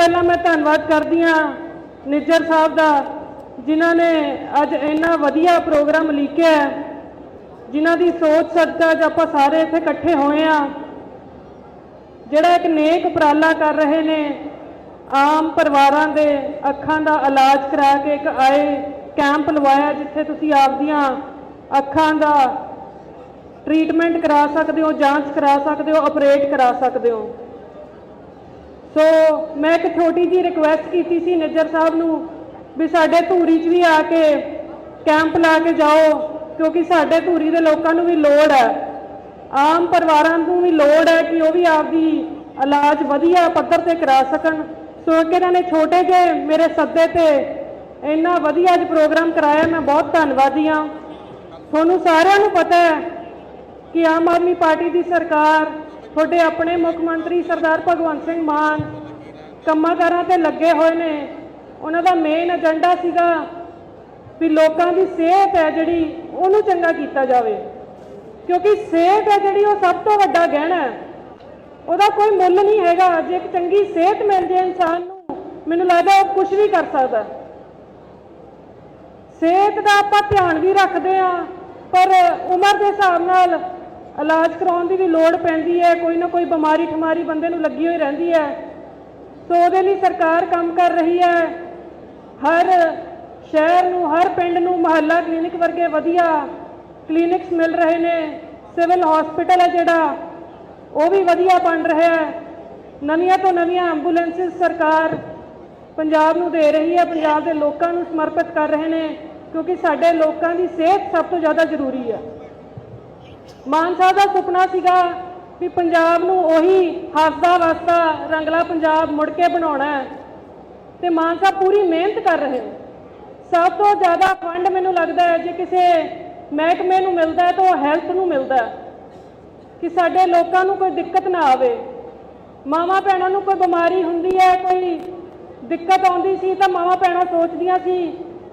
ਪਹਿਲਾਂ ਮੈਂ ਧੰਨਵਾਦ ਕਰਦੀ ਹਾਂ ਨਿੱਜਰ ਸਾਹਿਬ ਦਾ, ਜਿਨ੍ਹਾਂ ਨੇ ਅੱਜ ਇੰਨਾ ਵਧੀਆ ਪ੍ਰੋਗਰਾਮ ਲਿਖਿਆ ਹੈ, ਜਿਨ੍ਹਾਂ ਦੀ ਸੋਚ ਸਦਕਾ ਅੱਜ ਆਪਾਂ ਸਾਰੇ ਇੱਥੇ ਇਕੱਠੇ ਹੋਏ ਆ ਜਿਹੜਾ ਇੱਕ ਨੇਕ ਉਪਰਾਲਾ ਕਰ ਰਹੇ ਨੇ, ਆਮ ਪਰਿਵਾਰਾਂ ਦੇ ਅੱਖਾਂ ਦਾ ਇਲਾਜ ਕਰਾ ਕੇ ਇੱਕ ਆਏ ਕੈਂਪ ਲਵਾਇਆ, ਜਿੱਥੇ ਤੁਸੀਂ ਆਪਦੀਆਂ ਅੱਖਾਂ ਦਾ ਟ੍ਰੀਟਮੈਂਟ ਕਰਾ ਸਕਦੇ ਹੋ, ਜਾਂਚ ਕਰਾ ਸਕਦੇ ਹੋ, ਆਪਰੇਟ ਕਰਾ ਸਕਦੇ ਹੋ। ਸੋ ਮੈਂ ਇੱਕ ਛੋਟੀ ਜੀ ਰਿਕੁਐਸਟ ਕੀਤੀ ਸੀ ਨਿੱਜਰ ਸਾਹਿਬ ਨੂੰ ਵੀ ਸਾਡੇ ਧੂਰੀ 'ਚ ਵੀ ਆ ਕੇ ਕੈਂਪ ਲਾ ਕੇ ਜਾਓ, ਕਿਉਂਕਿ ਸਾਡੇ ਧੂਰੀ ਦੇ ਲੋਕਾਂ ਨੂੰ ਵੀ ਲੋੜ ਹੈ। ਆਮ ਪਰਿਵਾਰਾਂ ਨੂੰ ਵੀ ਲੋੜ ਹੈ ਕਿ ਉਹ ਵੀ ਆਪਦੀ ਇਲਾਜ ਵਧੀਆ ਪੱਧਰ ਤੇ ਕਰਾ ਸਕਣ। ਸੋ ਕਿ ਇਹਨਾਂ ਨੇ ਛੋਟੇ ਜਿਹੇ ਮੇਰੇ ਸੱਦੇ ਤੇ ਇੰਨਾ ਵਧੀਆ ਅੱਜ ਪ੍ਰੋਗਰਾਮ ਕਰਾਇਆ, ਮੈਂ ਬਹੁਤ ਧੰਨਵਾਦੀ ਹਾਂ। ਤੁਹਾਨੂੰ ਸਾਰਿਆਂ ਨੂੰ ਪਤਾ ਹੈ ਕਿ ਆਮ ਆਦਮੀ ਪਾਰਟੀ ਦੀ ਸਰਕਾਰ ਤੁਹਾਡੇ ਆਪਣੇ ਮੁੱਖ ਮੰਤਰੀ ਸਰਦਾਰ ਭਗਵੰਤ ਸਿੰਘ ਮਾਨ ਕੰਮਾਂ ਕਾਰਾਂ ਤੇ ਲੱਗੇ ਹੋਏ ਨੇ। ਉਹਨਾਂ ਦਾ ਮੇਨ ਏਜੰਡਾ ਸੀਗਾ ਵੀ ਲੋਕਾਂ ਦੀ ਸਿਹਤ ਹੈ ਜਿਹੜੀ, ਉਹਨੂੰ ਚੰਗਾ ਕੀਤਾ ਜਾਵੇ। ਕਿਉਂਕਿ ਸਿਹਤ ਹੈ ਜਿਹੜੀ, ਉਹ ਸਭ ਤੋਂ ਵੱਡਾ ਗਹਿਣਾ ਹੈ। ਉਹਦਾ ਕੋਈ ਮੁੱਲ ਨਹੀਂ ਹੈਗਾ। ਜੇ ਇੱਕ ਚੰਗੀ ਸਿਹਤ ਮਿਲ ਜੇ ਇਨਸਾਨ ਨੂੰ, ਮੈਨੂੰ ਲੱਗਦਾ ਉਹ ਕੁਝ ਵੀ ਕਰ ਸਕਦਾ। ਸਿਹਤ ਦਾ ਆਪਾਂ ਧਿਆਨ ਵੀ ਰੱਖਦੇ ਆ ਪਰ ਉਮਰ ਦੇ ਹਿਸਾਬ ਨਾਲ ਇਲਾਜ ਕਰਾਉਣ ਦੀ ਵੀ ਲੋੜ ਪੈਂਦੀ ਹੈ, ਕੋਈ ਨਾ ਕੋਈ ਬਿਮਾਰੀ ਠਮਾਰੀ ਬੰਦੇ ਨੂੰ ਲੱਗੀ ਹੋਈ ਰਹਿੰਦੀ ਹੈ। ਸੋ ਉਹਦੇ ਲਈ ਸਰਕਾਰ ਕੰਮ ਕਰ ਰਹੀ ਹੈ। ਹਰ ਸ਼ਹਿਰ ਨੂੰ, ਹਰ ਪਿੰਡ ਨੂੰ ਮਹੱਲਾ ਕਲੀਨਿਕ ਵਰਗੇ ਵਧੀਆ ਕਲੀਨਿਕਸ ਮਿਲ ਰਹੇ ਨੇ। ਸਿਵਲ ਹਸਪੀਟਲ ਹੈ ਜਿਹੜਾ, ਉਹ ਵੀ ਵਧੀਆ ਬਣ ਰਿਹਾ ਹੈ। ਨਵੀਆਂ ਤੋਂ ਨਵੀਆਂ ਐਂਬੂਲੈਂਸਸ ਸਰਕਾਰ ਪੰਜਾਬ ਨੂੰ ਦੇ ਰਹੀ ਹੈ, ਪੰਜਾਬ ਦੇ ਲੋਕਾਂ ਨੂੰ ਸਮਰਪਿਤ ਕਰ ਰਹੇ ਨੇ, ਕਿਉਂਕਿ ਸਾਡੇ ਲੋਕਾਂ ਦੀ ਸਿਹਤ ਸਭ ਤੋਂ ਜ਼ਿਆਦਾ ਜ਼ਰੂਰੀ ਹੈ। ਮਾਨ ਸਾਹਿਬ ਦਾ ਸੁਪਨਾ ਸੀਗਾ ਵੀ ਪੰਜਾਬ ਨੂੰ ਉਹੀ ਹੱਸਦਾ ਵਸਦਾ ਰੰਗਲਾ ਪੰਜਾਬ ਮੁੜ ਕੇ ਬਣਾਉਣਾ ਹੈ। ਤੇ ਮਾਨ ਸਾਹਿਬ ਪੂਰੀ ਮਿਹਨਤ ਕਰ ਰਹੇ ਨੇ ਸਭ ਤੋਂ ਜ਼ਿਆਦਾ ਫੰਡ ਮੈਨੂੰ ਲੱਗਦਾ ਹੈ, ਜੇ ਕਿਸੇ ਮਹਿਕਮੇ ਨੂੰ ਮਿਲਦਾ ਹੈ ਤਾਂ ਉਹ ਹੈਲਥ ਨੂੰ ਮਿਲਦਾ ਕਿ ਸਾਡੇ ਲੋਕਾਂ ਨੂੰ ਕੋਈ ਦਿੱਕਤ ਨਾ ਆਵੇ। ਮਾਵਾਂ ਭੈਣਾਂ ਨੂੰ ਕੋਈ ਬਿਮਾਰੀ ਹੁੰਦੀ ਹੈ, ਕੋਈ ਦਿੱਕਤ ਆਉਂਦੀ ਸੀ ਤਾਂ ਮਾਵਾਂ ਭੈਣਾਂ ਸੋਚਦੀਆਂ ਸੀ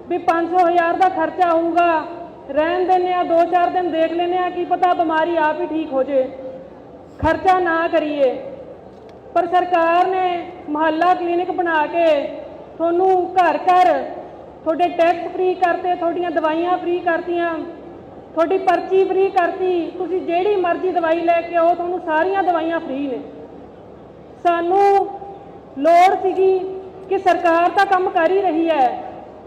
ਵੀ 500 ਹਜ਼ਾਰ ਦਾ ਖਰਚਾ ਆਊਗਾ ਰਹਿਣ ਦਿੰਦੇ ਆ 2-4 ਦਿਨ ਦੇਖ ਲੈਂਦੇ ਆ, ਕੀ ਪਤਾ ਬਿਮਾਰੀ ਆਪ ਹੀ ਠੀਕ ਹੋ ਜੇ। ਖਰਚਾ ਨਾ ਕਰੀਏ। ਪਰ ਸਰਕਾਰ ਨੇ ਮਹੱਲਾ ਕਲੀਨਿਕ ਬਣਾ ਕੇ ਤੁਹਾਨੂੰ ਘਰ ਘਰ ਤੁਹਾਡੇ ਟੈਸਟ ਫ੍ਰੀ ਕਰਤੇ, ਤੁਹਾਡੀਆਂ ਦਵਾਈਆਂ ਫ੍ਰੀ ਕਰਤੀਆਂ, ਤੁਹਾਡੀ ਪਰਚੀ ਫ੍ਰੀ ਕਰਤੀ, ਤੁਸੀਂ ਜਿਹੜੀ ਮਰਜ਼ੀ ਦਵਾਈ ਲੈ ਕੇ ਆਓ, ਤੁਹਾਨੂੰ ਸਾਰੀਆਂ ਦਵਾਈਆਂ ਫ੍ਰੀ ਨੇ। ਸਾਨੂੰ ਲੋੜ ਸੀਗੀ ਕਿ ਸਰਕਾਰ ਤਾਂ ਕੰਮ ਕਰ ਹੀ ਰਹੀ ਹੈ।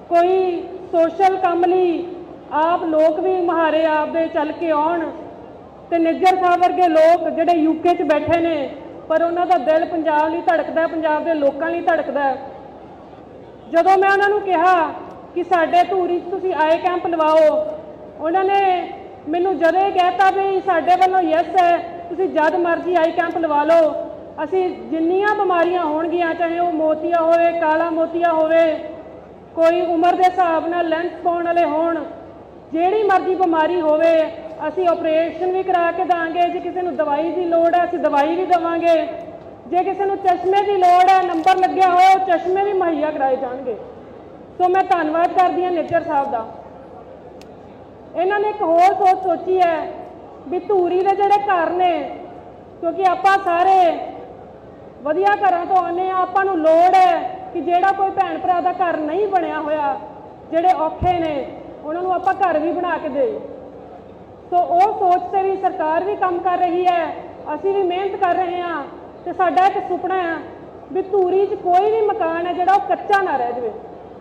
ਕੋਈ ਸੋਸ਼ਲ ਕੰਮ ਲਈ ਆਪ ਲੋਕ ਵੀ ਮਹਾਰੇ ਆਪਦੇ ਚੱਲ ਕੇ ਆਉਣ। ਤੇ ਨਿੱਜਰ ਸਾਹਿਬ ਵਰਗੇ ਲੋਕ ਜਿਹੜੇ ਯੂਕੇ 'ਚ ਬੈਠੇ ਨੇ, ਪਰ ਉਹਨਾਂ ਦਾ ਦਿਲ ਪੰਜਾਬ ਲਈ ਧੜਕਦਾ, ਪੰਜਾਬ ਦੇ ਲੋਕਾਂ ਲਈ ਧੜਕਦਾ। ਜਦੋਂ ਮੈਂ ਉਹਨਾਂ ਨੂੰ ਕਿਹਾ ਕਿ ਸਾਡੇ ਧੂਰੀ 'ਚ ਤੁਸੀਂ ਆਏ ਕੈਂਪ ਲਵਾਓ, ਉਹਨਾਂ ਨੇ ਮੈਨੂੰ ਜਦੋਂ ਇਹ ਕਹਿਤਾ ਵੀ ਸਾਡੇ ਵੱਲੋਂ ਯੈਸ ਹੈ, ਤੁਸੀਂ ਜਦ ਮਰਜ਼ੀ ਆਈ ਕੈਂਪ ਲਵਾ ਲਓ। ਅਸੀਂ ਜਿੰਨੀਆਂ ਬਿਮਾਰੀਆਂ ਹੋਣਗੀਆਂ, ਚਾਹੇ ਉਹ ਮੋਤੀਆ ਹੋਵੇ, ਕਾਲਾ ਮੋਤੀਆ ਹੋਵੇ, ਕੋਈ ਉਮਰ ਦੇ ਹਿਸਾਬ ਨਾਲ ਲੈਂਸ ਪਾਉਣ ਵਾਲੇ ਹੋਣ ਜਿਹੜੀ ਮਰਜ਼ੀ ਬਿਮਾਰੀ ਹੋਵੇ, ਅਸੀਂ ਆਪਰੇਸ਼ਨ ਵੀ ਕਰਾ ਕੇ ਦਾਂਗੇ, ਜੇ ਕਿਸੇ ਨੂੰ ਦਵਾਈ ਦੀ ਲੋੜ ਹੈ, ਅਸੀਂ ਦਵਾਈ ਵੀ ਦੇਵਾਂਗੇ। ਜੇ ਕਿਸੇ ਨੂੰ ਚਸ਼ਮੇ ਦੀ ਲੋੜ ਹੈ, ਨੰਬਰ ਲੱਗਿਆ ਹੋਇਆ ਚਸ਼ਮੇ ਵੀ ਮੁਹੱਈਆ ਕਰਾਏ ਜਾਣਗੇ। ਸੋ ਮੈਂ ਧੰਨਵਾਦ ਕਰਦੀ ਹਾਂ ਨੇਚਰ ਸਾਹਿਬ ਦਾ। ਇਹਨਾਂ ਨੇ ਇੱਕ ਹੋਰ ਸੋਚ ਸੋਚੀ ਹੈ ਵੀ ਧੂਰੀ ਦੇ ਜਿਹੜੇ ਘਰ ਨੇ, ਕਿਉਂਕਿ ਆਪਾਂ ਸਾਰੇ ਵਧੀਆ ਘਰਾਂ ਤੋਂ ਆਨੇ ਆ ਆਪਾਂ ਨੂੰ ਲੋੜ ਹੈ ਕਿ ਜਿਹੜਾ ਕੋਈ ਭੈਣ ਭਰਾ ਦਾ ਘਰ ਨਹੀਂ ਬਣਿਆ ਹੋਇਆ, ਜਿਹੜੇ ਔਖੇ ਨੇ ਉਹਨਾਂ ਨੂੰ ਆਪਾਂ ਘਰ ਵੀ ਬਣਾ ਕੇ ਦੇ। ਸੋ ਉਹ ਸੋਚ ਤੇ ਵੀ ਸਰਕਾਰ ਵੀ ਕੰਮ ਕਰ ਰਹੀ ਹੈ, ਅਸੀਂ ਵੀ ਮਿਹਨਤ ਕਰ ਰਹੇ ਹਾਂ ਤੇ ਸਾਡਾ ਇੱਕ ਸੁਪਨਾ ਹੈ ਵੀ ਧੂਰੀ 'ਚ ਕੋਈ ਵੀ ਮਕਾਨ ਹੈ ਜਿਹੜਾ ਉਹ ਕੱਚਾ ਨਾ ਰਹਿ ਜਾਵੇ।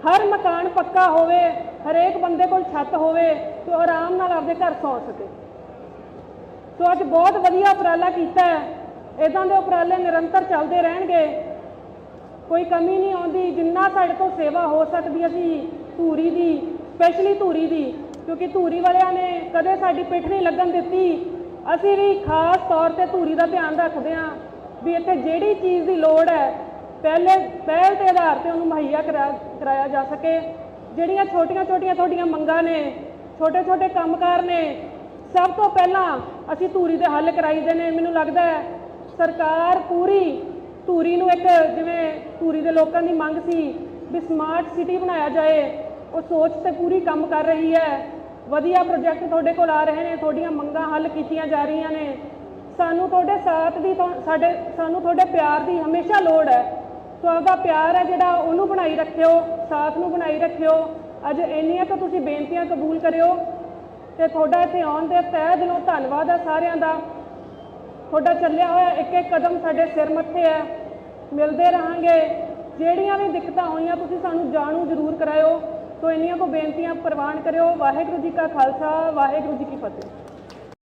ਹਰ ਮਕਾਨ ਪੱਕਾ ਹੋਵੇ, ਹਰੇਕ ਬੰਦੇ ਕੋਲ ਛੱਤ ਹੋਵੇ ਤੇ ਉਹ ਆਰਾਮ ਨਾਲ ਆਪਦੇ ਘਰ ਸੌ ਸਕੇ। ਸੋ ਅੱਜ ਬਹੁਤ ਵਧੀਆ ਉਪਰਾਲਾ ਕੀਤਾ ਹੈ। ਇਦਾਂ ਦੇ ਉਪਰਾਲੇ ਨਿਰੰਤਰ ਚੱਲਦੇ ਰਹਿਣਗੇ। ਕੋਈ ਕਮੀ ਨਹੀਂ ਆਉਂਦੀ, ਜਿੰਨਾ ਸਾਡੇ ਤੋਂ ਸੇਵਾ ਹੋ ਸਕਦੀ ਅਸੀਂ ਧੂਰੀ ਦੀ ਸਪੈਸ਼ਲੀ ਧੂਰੀ ਦੀ, ਕਿਉਂਕਿ ਧੂਰੀ ਵਾਲਿਆਂ ਨੇ ਕਦੇ ਸਾਡੀ ਪਿੱਠ ਨਹੀਂ ਲੱਗਣ ਦਿੱਤੀ। ਅਸੀਂ ਵੀ ਖਾਸ ਤੌਰ ਤੇ ਧੂਰੀ ਦਾ ਧਿਆਨ ਰੱਖਦੇ ਹਾਂ ਵੀ ਇੱਥੇ ਜਿਹੜੀ ਚੀਜ਼ ਦੀ ਲੋੜ ਹੈ, ਪਹਿਲੇ ਪਹਿਲ ਦੇ ਆਧਾਰ ਤੇ ਉਹਨੂੰ ਮੁਹੱਈਆ ਕਰਾ- ਕਰਾਇਆ ਜਾ ਸਕੇ। ਜਿਹੜੀਆਂ ਛੋਟੀਆਂ ਛੋਟੀਆਂ ਤੁਹਾਡੀਆਂ ਮੰਗਾਂ ਨੇ, ਛੋਟੇ ਛੋਟੇ ਕੰਮਕਾਰ ਨੇ, ਸਭ ਤੋਂ ਪਹਿਲਾਂ ਅਸੀਂ ਧੂਰੀ ਦੇ ਹੱਲ ਕਰਾਈਦੇ ਨੇ। ਮੈਨੂੰ ਲੱਗਦਾ ਹੈ ਸਰਕਾਰ ਪੂਰੀ ਧੂਰੀ ਨੂੰ ਇੱਕ ਜਿਵੇਂ ਧੂਰੀ ਦੇ ਲੋਕਾਂ ਦੀ ਮੰਗ ਸੀ ਵੀ ਸਮਾਰਟ ਸਿਟੀ ਬਣਾਇਆ ਜਾਏ। ਉਹ ਸੋਚ ਤੇ ਪੂਰੀ ਕੰਮ ਕਰ ਰਹੀ ਹੈ। ਵਧੀਆ ਪ੍ਰੋਜੈਕਟ ਤੁਹਾਡੇ ਕੋਲ ਆ ਰਹੇ ਨੇ, ਤੁਹਾਡੀਆਂ ਮੰਗਾਂ ਹੱਲ ਕੀਤੀਆਂ ਜਾ ਰਹੀਆਂ ਨੇ। ਸਾਨੂੰ ਤੁਹਾਡੇ ਸਾਥ ਦੀ ਤਾਂ- ਸਾਡੇ, ਸਾਨੂੰ ਤੁਹਾਡੇ ਪਿਆਰ ਦੀ ਹਮੇਸ਼ਾ ਲੋੜ ਹੈ। ਸੋ ਆਪਦਾ ਪਿਆਰ ਹੈ ਜਿਹੜਾ ਉਹਨੂੰ ਬਣਾਈ ਰੱਖਿਓ, ਸਾਥ ਨੂੰ ਬਣਾਈ ਰੱਖਿਓ। ਅੱਜ ਇੰਨੀਆਂ ਕੁ ਤੁਸੀਂ ਬੇਨਤੀਆਂ ਕਬੂਲ ਕਰਿਓ ਤੇ ਤੁਹਾਡਾ ਇੱਥੇ ਆਉਣ ਦੇ ਤਹਿ ਦਿਲੋਂ ਧੰਨਵਾਦ ਹੈ ਸਾਰਿਆਂ ਦਾ। ਤੁਹਾਡਾ ਚੱਲਿਆ ਹੋਇਆ ਇੱਕ ਇੱਕ ਕਦਮ ਸਾਡੇ ਸਿਰ ਮੱਥੇ ਹੈ। ਮਿਲਦੇ ਰਹਾਂਗੇ। ਜਿਹੜੀਆਂ ਵੀ ਦਿੱਕਤਾਂ ਹੋਈਆਂ, ਤੁਸੀਂ ਸਾਨੂੰ ਜਾਣੂ ਜ਼ਰੂਰ ਕਰਾਇਓ। ਤੋਂ ਇੰਨੀਆਂ ਕੋ ਬੇਨਤੀਆਂ ਪ੍ਰਵਾਨ ਕਰਿਓ। ਵਾਹਿਗੁਰੂ ਜੀ ਕਾ ਖਾਲਸਾ ਵਾਹਿਗੁਰੂ ਜੀ ਕੀ ਫਤਿਹ।